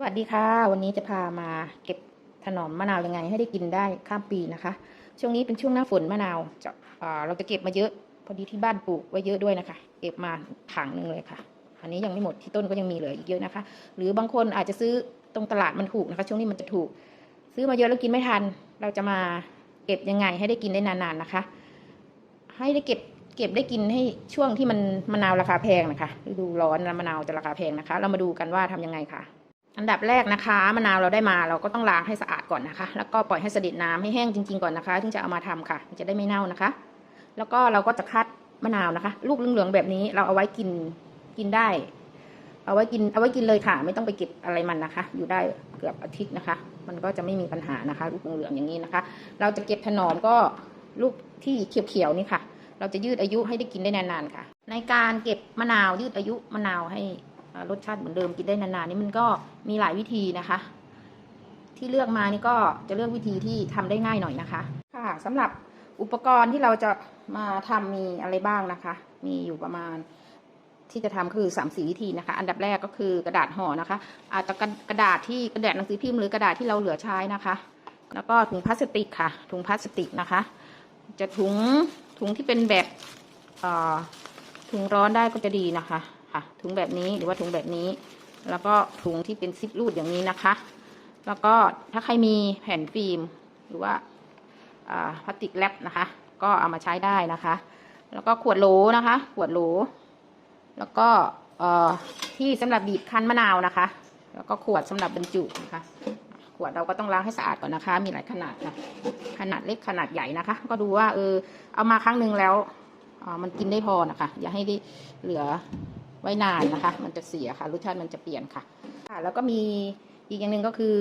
สวัสดีค่ะ วันนี้จะพามาเก็บถนอมมะนาวยังไง ให้ได้กินได้ข้ามปีนะคะ ช่วงนี้เป็นช่วงหน้าฝนมะนาวจะเราจะเก็บมาเยอะ พอดีที่บ้านปลูกไว้เยอะด้วยนะคะ เก็บมาถังหนึ่งเลยค่ะ อันนี้ยังไม่หมดที่ต้นก็ยังมีเหลืออีกเยอะนะคะ หรือบางคนอาจจะซื้อตรงตลาดมันถูกนะคะ ช่วงนี้มันจะถูก ซื้อมาเยอะแล้วกินไม่ทัน เราจะมาเก็บยังไง ให้ได้กินได้นานๆนะคะ ให้ได้เก็บเก็บได้กินให้ช่วงที่มันมะนาวราคาแพงนะคะฤดูร้อนมะนาวจะราคาแพงนะคะ เรามาดูกันว่าทำยังไงค่ะ อันดับแรกนะคะมะนาวเราได้มาเราก็ต้องล้างให้สะอาดก่อนนะคะ แล้วก็ปล่อยให้เสด็จน้ำให้แห้งจริงๆก่อนนะคะถึงจะเอามาทำค่ะจะได้ไม่เน่านะคะ แล้วก็เราก็จะคัดมะนาวนะคะ ลูกเหลืองๆแบบนี้เราเอาไว้กินกินได้ เอาไว้กินเอาไว้กินเลยค่ะ ไม่ต้องไปเก็บอะไรมันนะคะ อยู่ได้เกือบอาทิตย์นะคะ มันก็จะไม่มีปัญหานะคะ ลูกเหลืองๆอย่างนี้นะคะ เราจะเก็บถนอมก็ลูกที่เขียวๆนี่ค่ะ เราจะยืดอายุให้ได้กินได้นานๆค่ะ ในการเก็บมะนาวยืดอายุมะนาวให้ รสชาติเหมือนเดิมกินได้นานๆนี่มันก็มีหลายวิธีนะคะ ที่เลือกมานี่ก็จะเลือกวิธีที่ทำได้ง่ายหน่อยนะคะ ค่ะสำหรับอุปกรณ์ที่เราจะมาทำมีอะไรบ้างนะคะ มีอยู่ประมาณที่จะทำคือ3ามสี่วิธีนะคะ อันดับแรกก็คือกระดาษห่อนะคะอาจจะกระดาษที่กระดาษหนังสือพิมพ์หรือกระดาษที่เราเหลือใช้นะคะ แล้วก็ถุงพลาสติกค่ะ ถุงพลาสติกนะคะ จะถุงถุงที่เป็นแบบถุงร้อนได้ก็จะดีนะคะ ค่ะ ถุงแบบนี้หรือว่าถุงแบบนี้ แล้วก็ถุงที่เป็นซิปรูดอย่างนี้นะคะ แล้วก็ถ้าใครมีแผ่นฟิล์มหรือว่าพลาสติกแรปนะคะ ก็เอามาใช้ได้นะคะ แล้วก็ขวดโหลนะคะ ขวดโหล แล้วก็ที่สำหรับบีบคั้นมะนาวนะคะ แล้วก็ขวดสำหรับบรรจุนะคะ ขวดเราก็ต้องล้างให้สะอาดก่อนนะคะ มีหลายขนาดค่ะขนาดเล็กขนาดใหญ่นะคะ ก็ดูว่าเออเอามาครั้งหนึ่งแล้วมันกินได้พอนะคะ อย่าให้ได้เหลือ ว้นานนะคะ มันจะเสียค่ะรสชาติมันจะเปลี่ยนค่ะค่ะแล้วก็มีอีกอย่างหนึ่งก็คือ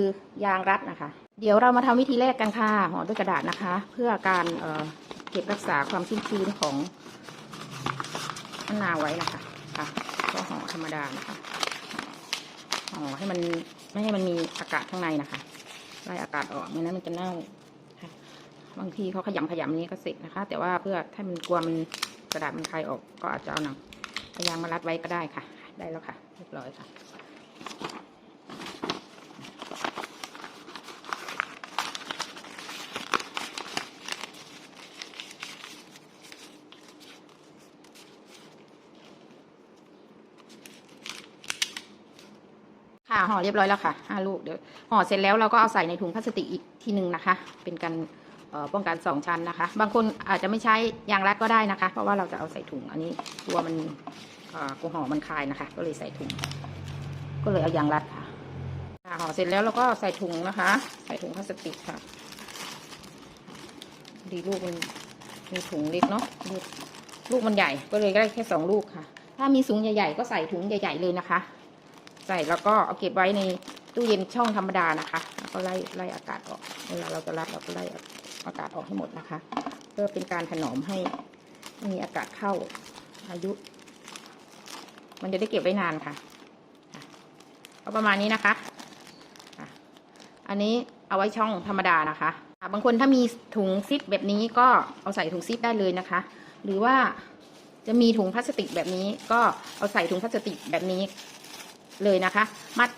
ยางรัดนะคะ เดี๋ยวเรามาทำวิธีแรกกันค่ะห่อด้วยกระดาษนะคะ เพื่อการเเก็บรักษาความชุ่มชื้นของมะนาวไว้นะคะค่ะก็ห่อธรรมดานะคะห่อให้มันไม่ให้มันมีอากาศข้างในนะคะไล่อากาศออกไม่นั้นมันจะเน่าบางทีเขาขยำขยำนี้ก็เสร็จนะคะ แต่ว่าเพื่อถ้ามันกลัวมันกระดาษมันคายออกก็อาจจะเอาหนังายางมารัดไว้ก็ได้ค่ะ ได้แล้วค่ะ เรียบร้อยค่ะ ค่ะห่อเรียบร้อยแล้วค่ะห้าลูกเดี๋ยวห่อเสร็จแล้วเราก็เอาใส่ในถุงพลาสติกอีกทีหนึ่งนะคะ เป็นการ ป้องกันสองชั้นนะคะ บางคนอาจจะไม่ใช้ยางรัดก็ได้นะคะ เพราะว่าเราจะเอาใส่ถุง อันนี้กลัวมันกลัวห่อมันคายนะคะ ก็เลยใส่ถุง ก็เลยเอายางรัดค่ะห่อเสร็จแล้วเราก็ใส่ถุงนะคะ ใส่ถุงพลาสติกค่ะ ดีลูกมันมีถุงเล็กเนาะลูกลูกมันใหญ่ก็เลยได้แค่สองลูกค่ะ ถ้ามีสูงใหญ่ๆก็ใส่ถุงใหญ่ ๆเลยนะคะ ใส่แล้วก็เอาเก็บไว้ในตู้เย็นช่องธรรมดานะคะ แล้วก็ไล่ไล่อากาศออก เวลาเราจะรัดเราก็ไล่ อากาศออกให้หมดนะคะ เพื่อเป็นการถนอมให้มีอากาศเข้าอายุ มันจะได้เก็บไว้นานค่ะค่ะเอาประมาณนี้นะคะ อันนี้เอาไว้ช่องธรรมดานะคะบางคนถ้ามีถุงซิปแบบนี้ก็เอาใส่ถุงซิปได้เลยนะคะ หรือว่าจะมีถุงพลาสติกแบบนี้ ก็เอาใส่ถุงพลาสติกแบบนี้เลยนะคะ มัด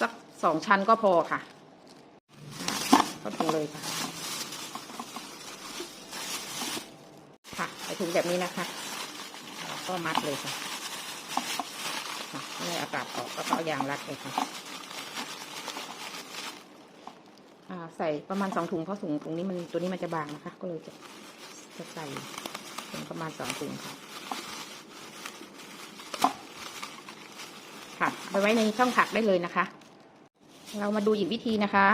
สักสองชั้นก็พอค่ะก็ถุงเลยค่ะ ค่ะใส่ ถุงแบบนี้นะคะก็มัดเลยค่ะค่ะให้อากาศออกก็เอายางรัดเลยค่ะใส่ประมาณสองถุงเพราะถุงตรงนี้มันตัวนี้มันจะบางนะคะ ก็เลยจะจะใส่ถึงประมาณสองถุงค่ะค่ะไปไว้ในช่องผักได้เลยนะคะ เรามาดูอีกวิธีนะคะ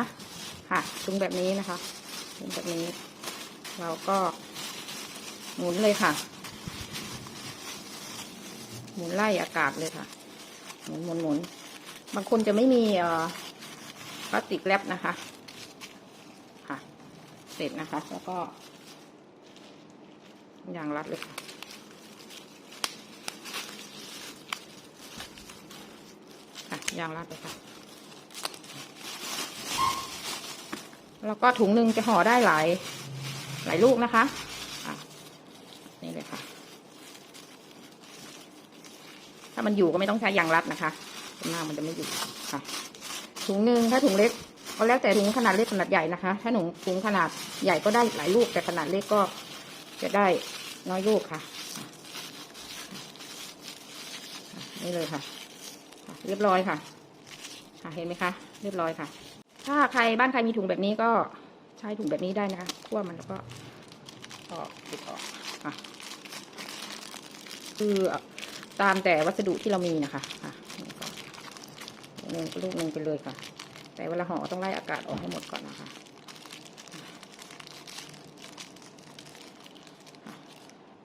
ค่ะถุงแบบนี้นะคะถุงแบบนี้ เราก็ หมุนเลยค่ะ หมุนไล่อากาศเลยค่ะ หมุนหมุนหมุนบางคนจะไม่มีเอ่อพลาสติกแรปนะคะ ค่ะ เสร็จนะคะ แล้วก็ยางรัดเลยค่ะค่ะยางรัดเลยค่ะ แล้วก็ถุงหนึ่งจะห่อได้หลาย หลายลูกนะคะอะ นี่เลยค่ะ ถ้ามันอยู่ก็ไม่ต้องใช้ยางรัดนะคะข้างหน้ามันจะไม่อยู่ค่ะ ถุงหนึ่งถ้าถุงเล็กก็แล้วแต่ถุงขนาดเล็กขนาดใหญ่นะคะ ถ้าหนูถุงขนาดใหญ่ก็ได้หลายลูก แต่ขนาดเล็กก็จะได้น้อยลูกค่ะ นี่เลยค่ะ เรียบร้อยค่ะค่ะเห็นไหมคะ เรียบร้อยค่ะ ถ้าใครบ้านใครมีถุงแบบนี้ก็ใช้ถุงแบบนี้ได้นะคะคั่วมันแล้วก็ออกติดออกค่ะ คือตามแต่วัสดุที่เรามีนะคะค่ะหนึ่งลูกหนึ่งไปเลยค่ะ แต่เวลาห่อต้องไล่อากาศออกให้หมดก่อนนะคะ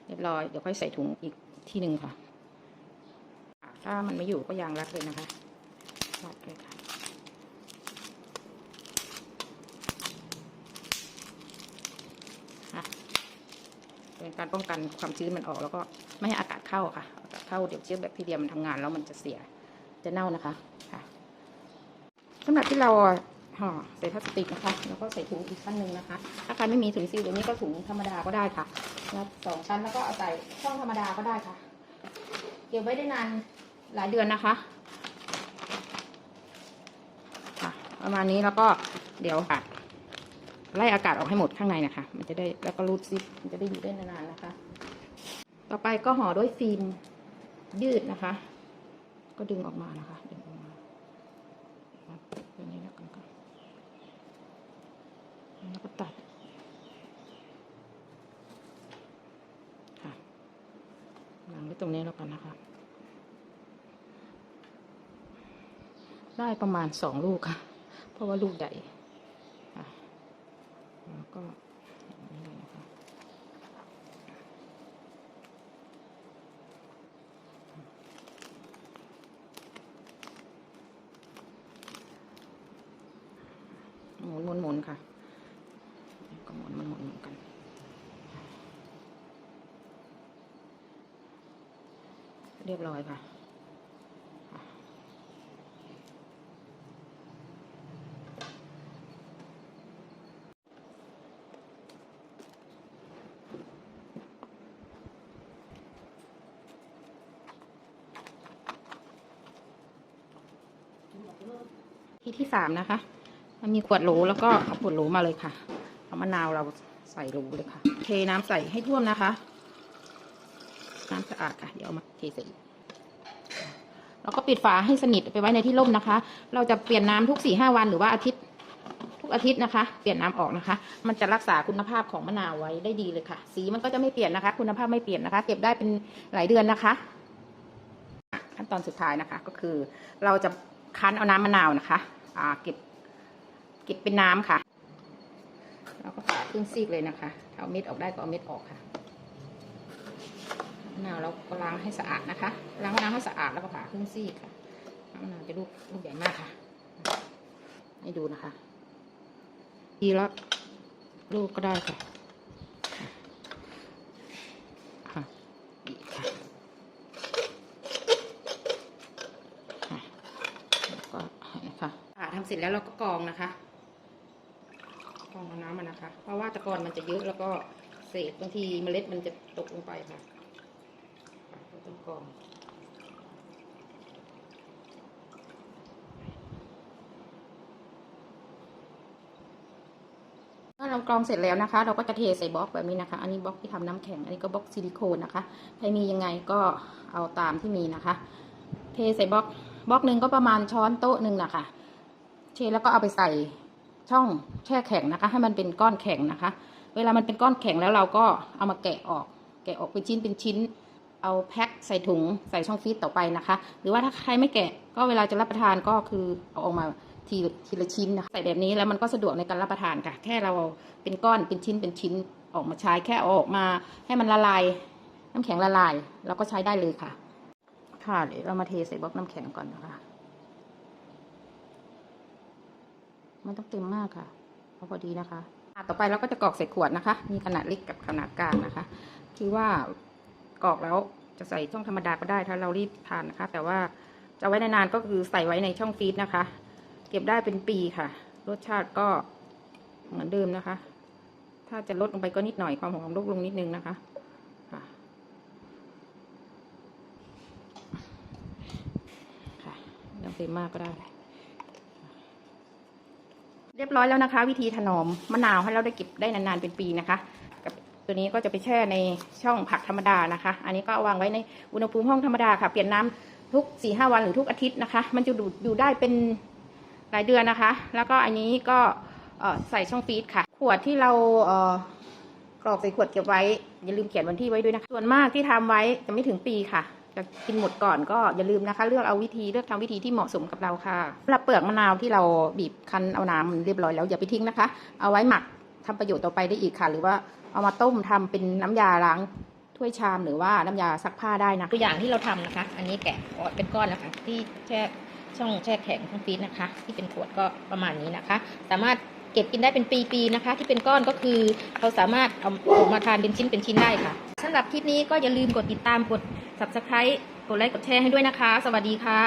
เรียบร้อยเดี๋ยวค่อยใส่ถุงอีกที่หนึ่งค่ะ ถ้ามันไม่อยู่ก็ยางรัดเลยนะคะรัดเลยค่ะ เป็นการป้องกันความชื้นมันออก แล้วก็ไม่ให้อากาศเข้าค่ะอากาศเข้าเดี๋ยวเชื้อแบคทีเรียมันทำงานแล้วมันจะเสียจะเน่านะคะค่ะสำหรับที่เราห่อใส่พลาสติกนะคะ แล้วก็ใส่ถุงอีกชั้นหนึ่งนะคะ ถ้าใครไม่มีถุงซีลเดี๋ยวนี้ก็ถุงธรรมดาก็ได้ค่ะแล้วสองชั้นแล้วก็เอาใส่ช่องธรรมดาก็ได้ค่ะเก็บไว้ได้นานหลายเดือนนะคะค่ะประมาณนี้แล้วก็เดี๋ยวค่ะ ไล่อากาศออกให้หมดข้างในนะคะ มันจะได้แล้วก็รูดซิปมันจะได้อยู่ได้นานๆนะคะ ต่อไปก็ห่อด้วยฟิล์มยืดนะคะ ก็ดึงออกมานะคะดึงออกมาครับตัวนี้แล้วกันก่อนแล้วก็ตัดค่ะวางไว้ตรงนี้แล้วกันนะคะ ได้ประมาณสองลูกค่ะ เพราะว่าลูกใหญ่ค่ะ แล้วก็อย่างนี้เลยนะคะหมุนหมุนหมุนค่ะก็หมุนมันหมุนเหมือนกัน เรียบร้อยค่ะ ที่ที่สามนะคะ มันมีขวดโหลแล้วก็เอาขวดโหลมาเลยค่ะ เอามะนาวเราใส่โหลเลยค่ะ เทน้ำใส่ให้ท่วมนะคะ น้ำสะอาดค่ะ เดี๋ยวเอามาเทใส่แล้วก็ปิดฝาให้สนิทไปไว้ในที่ร่มนะคะ เราจะเปลี่ยนน้ำทุกสี่ห้าวันหรือว่าอาทิตย์ทุกอาทิตย์นะคะ เปลี่ยนน้ำออกนะคะ มันจะรักษาคุณภาพของมะนาวไว้ได้ดีเลยค่ะ สีมันก็จะไม่เปลี่ยนนะคะ คุณภาพไม่เปลี่ยนนะคะ เก็บได้เป็นหลายเดือนนะคะ ขั้นตอนสุดท้ายนะคะ ก็คือเราจะคั้นเอาน้ำมะนาวนะคะอ่าเก็บเก็บเป็นน้ำค่ะเราก็ผ่าครึ่งซีกเลยนะคะ เอาเม็ดออกได้ก็เอาเม็ดออกค่ะ นาวเราก็ล้างให้สะอาดนะคะ ล้างมะนาวให้สะอาดแล้วก็ผ่าครึ่งซีกค่ะมะนาวจะลูกลูกใหญ่มากค่ะ ให้ดูนะคะทีละลูกก็ได้ค่ะค่ะอีกค่ะแล้วก็นะคะผ่าทำเสร็จแล้วเราก็กรองนะคะกรองน้ำมันนะคะ เพราะว่าตะกอนมันจะเยอะแล้วก็เศษบางทีเมล็ดมันจะตกลงไปค่ะ ค่ะเรากรองเมื่อเรากรองเสร็จแล้วนะคะ เราก็จะเทใส่บล็อกแบบนี้นะคะ อันนี้บล็อกที่ทำน้ำแข็ง อันนี้ก็บล็อกซิลิโคนนะคะ ใครมียังไงก็เอาตามที่มีนะคะ เทใส่บล็อกบล็อกหนึ่งก็ประมาณช้อนโต๊ะหนึ่งนะคะเทแล้วก็เอาไปใส่ช่องแช่แข็งนะคะ ให้มันเป็นก้อนแข็งนะคะ เวลามันเป็นก้อนแข็งแล้วเราก็เอามาแกะออก แกะออกเป็นชิ้นเป็นชิ้น เอาแพ็คใส่ถุงใส่ช่องฟรีซต่อไปนะคะ หรือว่าถ้าใครไม่แกะก็เวลาจะรับประทานก็คือเอาออกมาทีทีละชิ้นนะคะใส่แบบนี้แล้วมันก็สะดวกในการรับประทานค่ะ แค่เราเป็นก้อนเป็นชิ้นเป็นชิ้นออกมาใช้แค่ออกมาให้มันละลายน้ำแข็งละลายเราก็ใช้ได้เลยค่ะ ค่ะเดี๋ยวเรามาเทใส่บล็อกน้ำแข็งก่อนนะคะไม่ต้องเต็มมากค่ะเอาพอดีนะคะต่อไปเราก็จะกรอกใส่ขวดนะคะ มีขนาดเล็กกับขนาดกลางนะคะ คือว่า กรอกแล้วจะใส่ช่องธรรมดาก็ได้ถ้าเรารีบทานนะคะ แต่ว่าจะไว้นานๆก็คือใส่ไว้ในช่องฟรีซนะคะ เก็บได้เป็นปีค่ะ รสชาติก็เหมือนเดิมนะคะ ถ้าจะลดลงไปก็นิดหน่อยความหอมลดลงนิดนึงนะคะค่ะค่ะไม่ต้องเต็มมากก็ได้ เรียบร้อยแล้วนะคะ วิธีถนอมมะนาวให้เราได้เก็บได้นานๆเป็นปีนะคะ ตัวนี้ก็จะไปแช่ในช่องผักธรรมดานะคะ อันนี้ก็วางไว้ในอุณหภูมิห้องธรรมดาค่ะ เปลี่ยนน้ำทุก4ี่ห้าวันหรือทุกอาทิตย์นะคะ มันจะดูอยู่ได้เป็นหลายเดือนนะคะ แล้วก็อันนี้ก็ใส่ช่องฟรีซค่ะ ขวดที่เรากรอกใส่ขวดเก็บไว้ อย่าลืมเขียนวันที่ไว้ด้วยนะคะส่วนมากที่ทำไว้จะไม่ถึงปีค่ะจะกินหมดก่อนก็อย่าลืมนะคะ เลือกเอาวิธีเลือกทำวิธีที่เหมาะสมกับเราค่ะสำหรับเปลือกมะนาวที่เราบีบคั้นเอาน้ำเรียบร้อยแล้วอย่าไปทิ้งนะคะ เอาไว้หมักทำประโยชน์ต่อไปได้อีกค่ะ หรือว่า เอามาต้มทำเป็นน้ำยาล้างถ้วยชามหรือว่าน้ำยาซักผ้าได้นะตัวอย่างที่เราทำนะคะ อันนี้แกะเป็นก้อนแล้วค่ะที่แช่ช่องแช่แข็งช่องฟรีซนะคะ ที่เป็นขวดก็ประมาณนี้นะคะ สามารถเก็บกินได้เป็นปีๆนะคะ ที่เป็นก้อนก็คือเราสามารถเอาออกมาทานเป็นชิ้นเป็นชิ้นได้ค่ะสำหรับคลิปนี้ก็อย่าลืมกดติดตามกด subscribe กดไลค์กดแชร์ให้ด้วยนะคะ สวัสดีค่ะ